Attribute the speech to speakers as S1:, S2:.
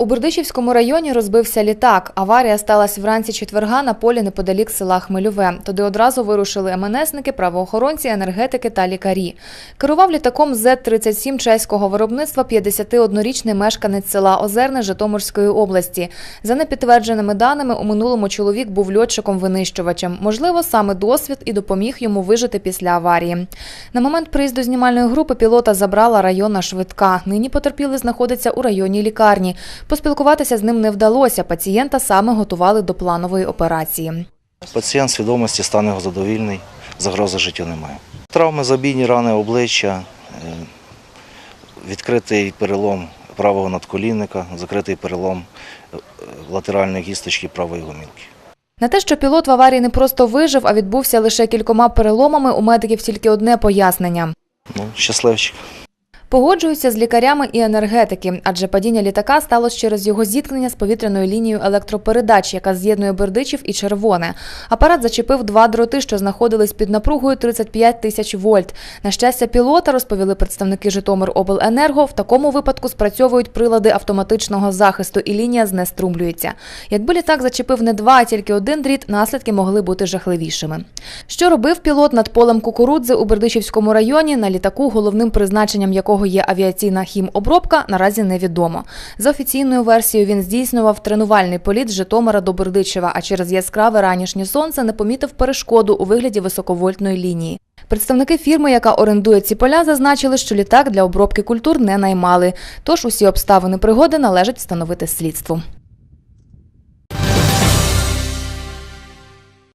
S1: У Бердичівському районі розбився літак. Аварія сталася вранці четверга на полі неподалік села Хмельове. Туди одразу вирушили МНСники, правоохоронці, енергетики та лікарі. Керував літаком З-37 чеського виробництва 51-річний мешканець села Озерне Житомирської області. За непідтвердженими даними, у минулому чоловік був льотчиком-винищувачем. Можливо, саме досвід і допоміг йому вижити після аварії. На момент приїзду знімальної групи пілота забрала районна швидка. Нині потерпілий знаходиться у районній лікарні. Поспілкуватися з ним не вдалося. Пацієнта саме готували до планової операції.
S2: Пацієнт свідомості, стан його задовільний, загрози життю немає. Травми забійні рани обличчя, е, відкритий перелом правого надколінника, закритий перелом е, латеральної гісточки правої гомілки.
S1: На те, що пілот в аварії не просто вижив, а відбувся лише кількома переломами, у медиків тільки одне пояснення.
S2: Ну, щасливчик.
S1: Погоджуються з лікарями і енергетики, адже падіння літака сталося через його зіткнення з повітряною лінією електропередач, яка з'єднує Бердичів і Червоне. Апарат зачепив два дроти, що знаходились під напругою 35 тисяч вольт. На щастя, пілота розповіли представники Житомиробленерго. В такому випадку спрацьовують прилади автоматичного захисту, і лінія знеструмлюється. Якби літак зачепив не два, а тільки один дріт, наслідки могли бути жахливішими. Що робив пілот над полем кукурудзи у Бердичівському районі? На літаку, головним призначенням якого є авіаційна хімобробка, наразі невідомо. За офіційною версією, він здійснював тренувальний політ з Житомира до Бердичева, а через яскраве ранішнє сонце не помітив перешкоду у вигляді високовольтної лінії. Представники фірми, яка орендує ці поля, зазначили, що літак для обробки культур не наймали. Тож усі обставини пригоди належить встановити слідству.